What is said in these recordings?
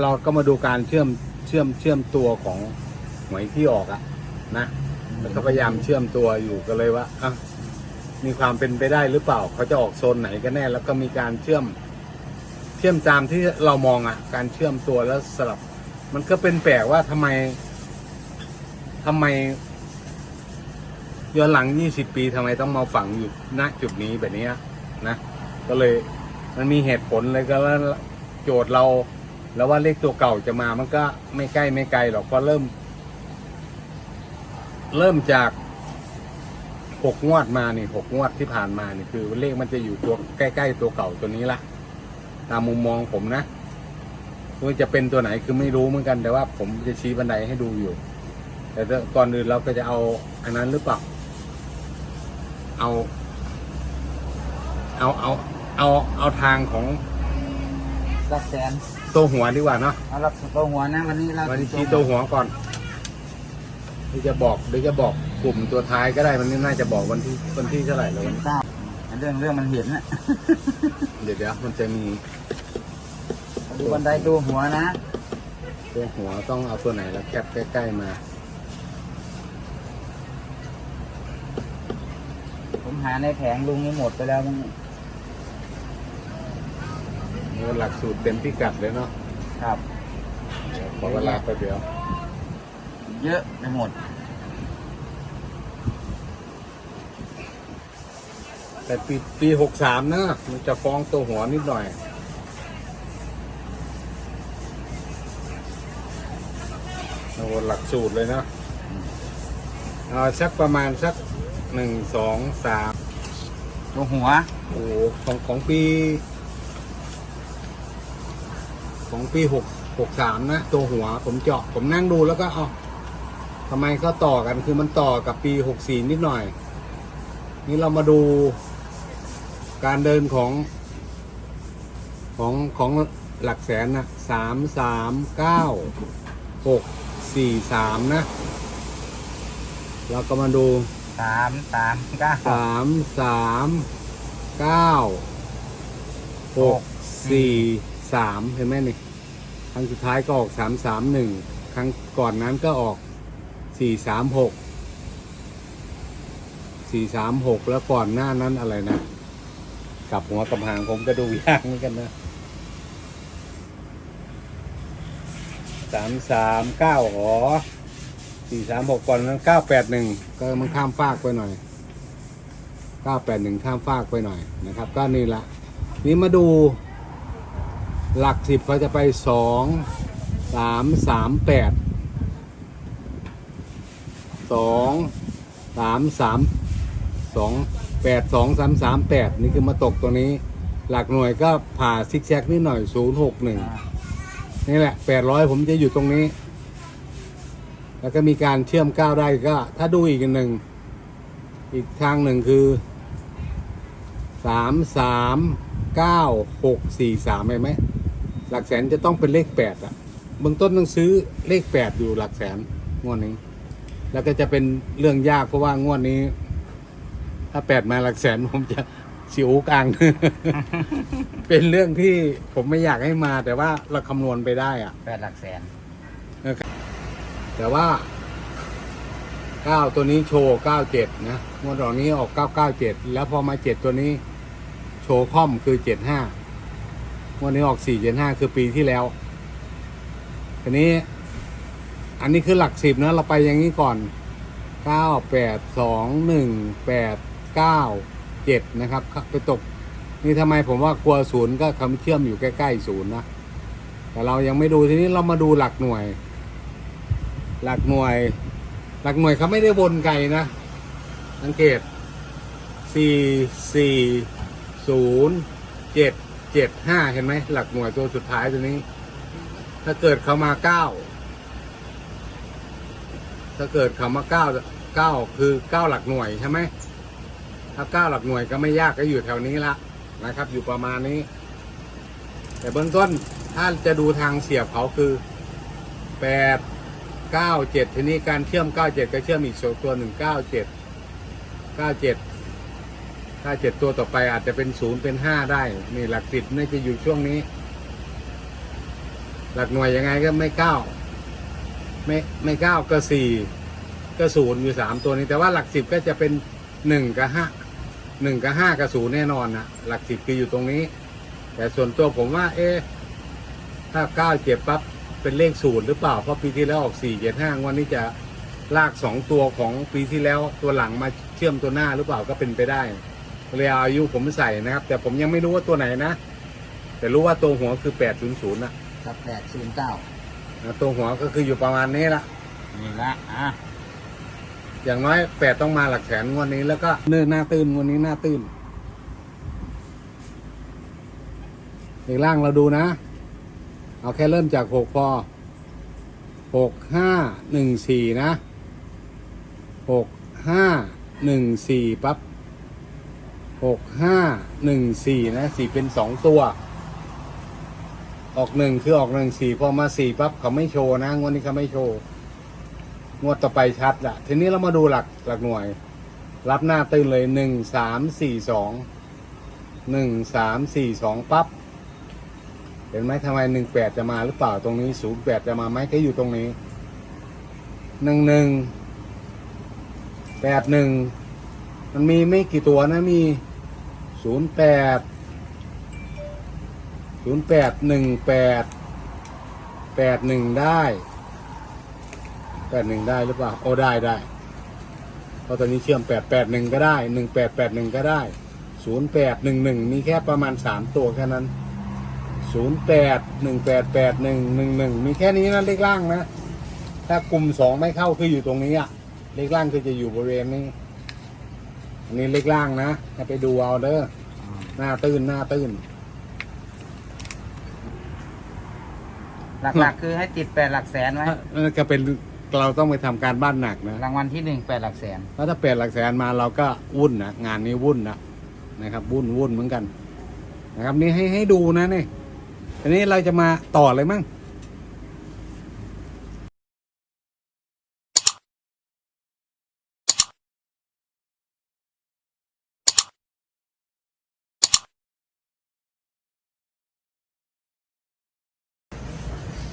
เราก็มาดูการเชื่อมเชื่อมเชื่อมตัวของหวยที่ออกอะนะแล้วก็พยายามเชื่อมตัวอยู่ก็เลยว่าอะมีความเป็นไปได้หรือเปล่า เขาจะออกโซนไหนกันแน่ แล้วก็มีการเชื่อม เชื่อมตามที่เรามองอะการเชื่อมตัวแล้วสลับ มันก็เป็นแปลกว่าทำไมทำไมย้อนหลัง 20 ปีทำไมต้องมาฝังอยู่ณจุดนี้แบบเนี้ยนะ ก็เลยมันมีเหตุผลเลยก็ว่าโจทย์เรา แล้วว่าเลขตัวเก่าจะมามันก็ไม่ใกล้ไม่ไกลหรอกเพราะเริ่ม เริ่มจากหกงวดมานี่หกงวดที่ผ่านมานี่คือ เลขมันจะอยู่ตัวใกล้ๆตัวเก่าตัวนี้ละตามมุมมองผมนะว่าจะเป็นตัวไหนคือไม่รู้เหมือนกัน แต่ว่าผมจะชี้บันไดให้ดูอยู่ แต่ก่อนอื่นเราก็จะเอาอันนั้นหรือเปล่าเอา เอาเอาเอาเอาทางของหลักแสน ตัวหัวดีกว่าเนาะเอาหลักตัวหัวนะวันนี้เราวันนี้ชี้ตัวหัวก่อนเดี๋ยวจะบอกเดี๋ยวจะบอกกลุ่มตัวท้ายก็ได้มันนี่น่าจะบอกวันที่วันที่เท่าไหร่แล้ววันเก้าเรื่องเรื่องมันเห็นนะเดี๋ยวเดี๋ยวมันจะมีดูบันไดตัวหัวนะตัวหัวต้องเอาตัวไหนแล้วแคปใกล้ๆมา ผมหาในแผงลุงนี่หมดไปแล้วมัน โอ้หลักสูตรเต็มพิกัดเลยเนาะครับ เดี๋ยวขอเวลาไปเดี๋ยว เยอะไปหมด แต่ปีปีหกสามนะมันจะฟ้องตัวหัวนิดหน่อย โอ้หลักสูตรเลยเนาะเอาสักประมาณสักหนึ่งสองสามตัวหัว โอ้โหของของปี ของปีหกหกสามนะ ตัวหัวผมเจาะผมนั่งดูแล้วก็เอาทำไมเขาต่อกันคือมันต่อกับปีหกสี่นิดหน่อย นี่เรามาดูการเดินของ ของของหลักแสนนะสามสามเก้าหกสี่สามนะ เราก็มาดูสามสามเก้าสามสามเก้าหกสี่ สามเห็นไหมนี่ ครั้งสุดท้ายก็ออกสามสามหนึ่งครั้งก่อนนั้นก็ออกสี่สามหกสี่สามหกแล้วก่อนหน้านั้นอะไรนะกลับหัวกับหางผมก็ดูยากเหมือนกันนะสามสามเก้าอ๋อสี่สามหกก่อนนั้นเก้าแปดหนึ่งก็มันข้ามฟากไปหน่อย981ข้ามฟากไปหน่อยนะครับ ก็นี่ละนี่มาดู หลักสิบเขาจะไป2 3 3 8 2 3 3 2 8 2 3 3 8นี่คือมาตกตัวนี้ หลักหน่วยก็ผ่าซิกแซกนิดหน่อย0 6 1นี่แหละ800ผมจะอยู่ตรงนี้ แล้วก็มีการเชื่อมก้าวได้ก็ ถ้าดูอีกอันหนึ่ง อีกทางหนึ่งคือสามสามเก้าหกสี่สามเห็นไหม หลักแสนจะต้องเป็นเลขแปดอะเบื้องต้นต้องซื้อเลขแปดอยู่หลักแสนงวดนี้ แล้วก็จะเป็นเรื่องยากเพราะว่างวดนี้ ถ้าแปดมาหลักแสนผมจะสิวกลาง เป็นเรื่องที่ผมไม่อยากให้มา แต่ว่าเราคำนวณไปได้อะแปดหลักแสน แต่ว่าเก้าตัวนี้โชว์เก้าเจ็ดนะงวดดอกนี้ออกเก้าเก้าเจ็ดแล้วพอมาเจ็ดตัวนี้ โชว์ค่อมคือเจ็ดห้าง วดนี้ออกสี่เจ็ดห้าคือปีที่แล้วทีนี้ อันนี้คือหลักสิบนะ เราไปอย่างนี้ก่อนเก้าแปดสองหนึ่งแปดเก้าเจ็ดนะครับ ไปตก นี่ทำไมผมว่ากลัวศูนย์ก็คำเชื่อมอยู่ใกล้ๆศูนย์นะ แต่เรายังไม่ดูทีนี้เรามาดูหลักหน่วย หลักหน่วย หลักหน่วยเขาไม่ได้วนไกลนะสังเกตสี่สี่ศูนย์เจ็ด เจ็ดห้าเห็นไหม หลักหน่วยตัวสุดท้ายตัวนี้ ถ้าเกิดเขามาเก้าถ้าเกิดเขามาเก้าเก้าคือเก้าหลักหน่วยใช่ไหมถ้าเก้าหลักหน่วยก็ไม่ยากก็อยู่แถวนี้ละนะครับ อยู่ประมาณนี้ แต่เบื้องต้นถ้าจะดูทางเสียบเขาคือแปดเก้าเจ็ดทีนี้การเชื่อมเก้าเจ็ดก็เชื่อมอีกสองตัวหนึ่งเก้าเจ็ดเก้าเจ็ด เก้าเจ็ดตัวต่อไปอาจจะเป็นศูนย์เป็นห้าได้ นี่หลักสิบน่าจะอยู่ช่วงนี้ หลักหน่วยยังไงก็ไม่เก้าไม่ไม่เก้าก็สี่ก็ศูนย์อยู่สามตัวนี้ แต่ว่าหลักสิบก็จะเป็นหนึ่งกับห้าหนึ่งกับห้ากับศูนย์แน่นอนนะหลักสิบคืออยู่ตรงนี้ แต่ส่วนตัวผมว่า เอ๊ะถ้าเก้าเจ็ดปั๊บเป็นเลขศูนย์หรือเปล่า เพราะปีที่แล้วออกสี่เจ็ดห้าวันนี้จะลากสองตัวของปีที่แล้วตัวหลังมาเชื่อมตัวหน้าหรือเปล่าก็เป็นไปได้ เลยเอาอายุผมใส่นะครับ แต่ผมยังไม่รู้ว่าตัวไหนนะ แต่รู้ว่าตัวหัวคือแปดศูนย์ศูนย์นะครับแปดศูนย์เก้านะตัวหัวก็คืออยู่ประมาณนี้ละนี่ละอะอย่างน้อยแปดต้องมาหลักแสนงวันนี้แล้วก็เนื้อหน้าตื้นงวันนี้หน้าตื้นในล่างเราดูนะ เอาแค่เริ่มจากหกพอหกห้าหนึ่งสี่นะหกห้าหนึ่งสี่ปั๊บ หกห้าหนึ่งสี่นะสี่เป็นสองตัว ออกหนึ่งคือออกหนึ่งสี่พอมาสี่ปั๊บเขาไม่โชว์นะงวดนี้เขาไม่โชว์งวดต่อไปชัดละทีนี้เรามาดูหลักหลักหน่วย รับหน้าตื้นเลยหนึ่งสามสี่สองหนึ่งสามสี่สองปั๊บเห็นไหมทำไมหนึ่งแปดจะมาหรือเปล่าตรงนี้ศูนย์แปดจะมาไหมก็อยู่ตรงนี้หนึ่งหนึ่งแปดหนึ่งมันมีไม่กี่ตัวนะมี ศูนย์แปดศูนย์แปดหนึ่งแปดแปดหนึ่งได้แปดหนึ่งได้หรือเปล่าโอ้ได้ได้เพราะตอนนี้เชื่อมแปดแปดหนึ่งก็ได้หนึ่งแปดแปดหนึ่งก็ได้ศูนย์แปดหนึ่งหนึ่งมีแค่ประมาณสามตัวแค่นั้นศูนย์แปดหนึ่งแปดแปดหนึ่งหนึ่งหนึ่งมีแค่นี้นะเลขล่างนะ ถ้ากลุ่มสองไม่เข้าคืออยู่ตรงนี้อะเลขล่างคือจะอยู่บริเวณนี้ นนี้เลขล่างนะให้ไปดูเอาเด้อหน้าตื้นหน้าตื้น หลักๆ คือให้ติดแปดหลักแสนไว้นั่นก็เป็นเราต้องไปทำการบ้านหนักนะรางวัลที่หนึ่งแปดหลักแสนเพราะถ้าแปดหลักแสนมาเราก็วุ่นนะงานนี้วุ่นนะนะครับ วุ่นวุ่นเหมือนกัน นะครับนี่ให้ให้ดูนะนี่ทีนี้เราจะมาต่อเลยมั้ง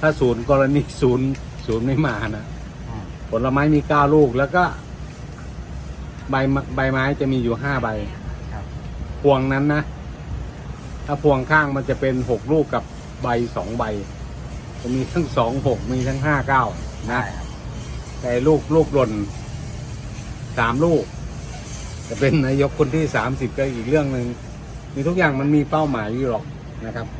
ถ้าศูนย์กรณีศูนย์ศูนย์ไม่มานะอ่าผลไม้มีเก้าลูกแล้วก็ ใบมใบไม้จะมีอยู่ห้าใบ ครับพวงนั้นนะ ถ้าพวงข้างมันจะเป็นหกลูกกับใบสองใบจะมีทั้งสองหกมีทั้งห้าเก้าได้นะครับแต่ลูกลูกหล่นสามลูก จะเป็นนายกคนที่สามสิบก็อีกเรื่องหนึ่งมีทุกอย่างมันมีเป้าหมายอยู่หรอกนะครับถ้า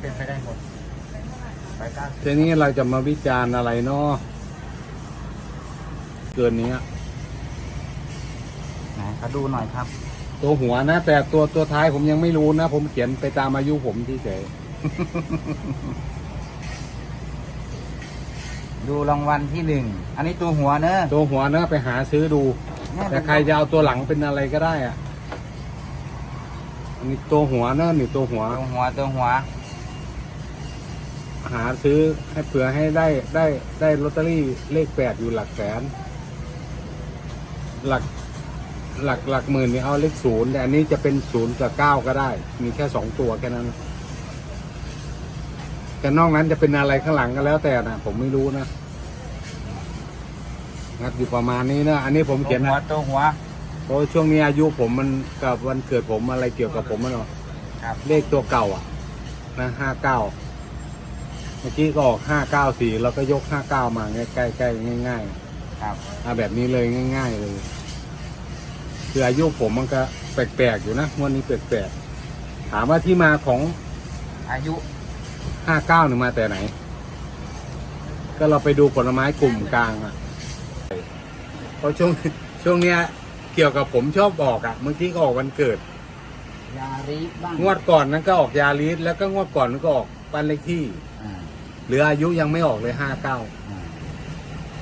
เป็นไปได้หมดไปเก้าสิบทีนี้เราจะมาวิจารณ์อะไรเนาะเกินนี้ไหนเขาดูหน่อยครับ ตัวหัวนะ แต่ตัวตัวท้ายผมยังไม่รู้นะ ผมเขียนไปตามอายุผมที่เฉยดูรางวัลที่หนึ่ง อันนี้ตัวหัวเนอะตัวหัวนะไปหาซื้อดูเนี่ยแต่ใครจะเอาตัวหลังเป็นอะไรก็ได้อะอันนี้ตัวหัวนะนี่ตัวหัว ตัวหัวตัวหัว หาซื้อให้เผื่อให้ได้ได้ได้ลอตเตอรี่เลขแปดอยู่หลักแสน หลักหลักหลักหมื่นนี่เอาเลขศูนย์แต่อันนี้จะเป็นศูนย์กับเก้าก็ได้ มีแค่สองตัวแค่นั้นแต่นอกนั้นจะเป็นอะไรข้างหลังก็แล้วแต่นะผมไม่รู้นะงัดอยู่ประมาณนี้นะอันนี้ผมตัวเขียนหัวนะตัวหัวเพราะช่วงนี้อายุผมมันกับวันเกิดผมอะไรเกี่ยวกับผมมันเนาะครับเลขตัวเก่าอะนะห้าเก้า เมื่อกี้ก็ออกห้าเก้าสี่เราก็ยกห้าเก้ามาใกล้ๆใกล้ๆง่ายครับๆเอาแบบนี้เลยง่าย ๆ เลยคืออายุผมมันก็แปลกๆอยู่นะงวันนี้แปลกๆถามว่าที่มาของอายุห้าเก้าเนี่ยมาแต่ไหน ก็เราไปดูผลไม้กลุ่มกลางอะเพราะช่วงช่วงเนี้ยเกี่ยวกับผมชอบบอกอะเมื่อกี้ก็ออกวันเกิด ยาริบ้างงวดก่อนนั้นก็ออกยาลิสแล้วก็งวดก่อนนั้นก็ออกปันเลขที่อ่าเหลืออายุยังไม่ออกเลยห้าเก้าอ่า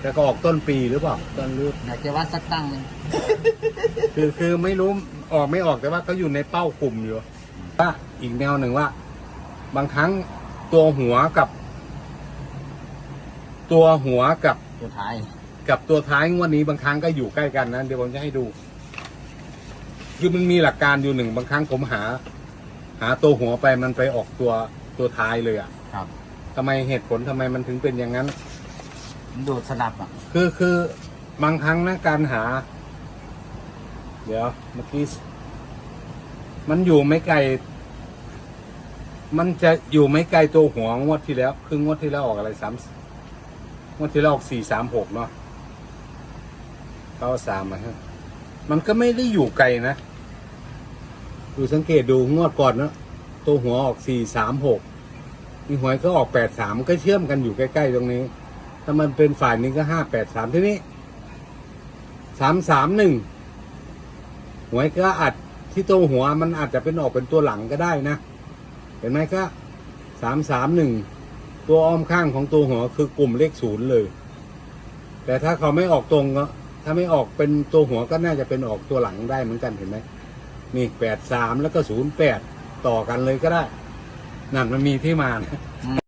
แต่ก็ออกต้นปีหรือเปล่า ต้นฤดูอยากจะวัดสักตั้งหนึ่งคือคือไม่รู้ออกไม่ออกแต่ว่าก็อยู่ในเป้ากลุ่มอยู่ว่าอีกแนวหนึ่งว่า บางครั้งตัวหัวกับ ตัวหัวกับตัวท้าย กับตัวท้ายงวดนี้บางครั้งก็อยู่ใกล้กันนะเดี๋ยวผมจะให้ดู คือมันมีหลักการอยู่หนึ่งบางครั้งผมหา หาตัวหัวไปมันไปออกตัวตัวท้ายเลยอะครับ ทำไมเหตุผลทำไมมันถึงเป็นอย่างนั้นมันดูดสลับอะ คือคือบางครั้งนะการหา เดี๋ยวเมื่อกี้มันอยู่ไม่ไกล มันจะอยู่ไม่ไกลตัวหัวงวดที่แล้วคืองวดที่แล้วออกอะไรสามงวดที่แล้วออกสี่สามหกเนาะเข้าสามมาฮะมันก็ไม่ได้อยู่ไกลนะ ดูสังเกตดูงวดก่อนเนาะตัวหัวออกสี่สามหก มีหวยก็ออกแปดสามก็เชื่อมกันอยู่ใกล้ๆตรงนี้ ถ้ามันเป็นฝ่ายหนึ่งก็ห้าแปดสามที่นี้สามสามหนึ่งหวยก็อาจที่ตัวหัวมันอาจจะเป็นออกเป็นตัวหลังก็ได้นะ เห็นไหมก็สามสามหนึ่งตัวอ้อมข้างของตัวหัวคือกลุ่มเลขศูนย์เลย แต่ถ้าเขาไม่ออกตรงก็ถ้าไม่ออกเป็นตัวหัวก็น่าจะเป็นออกตัวหลังได้เหมือนกันเห็นไหมนี่แปดสามแล้วก็ศูนย์แปดต่อกันเลยก็ได้ นั่นมันมีที่มานะ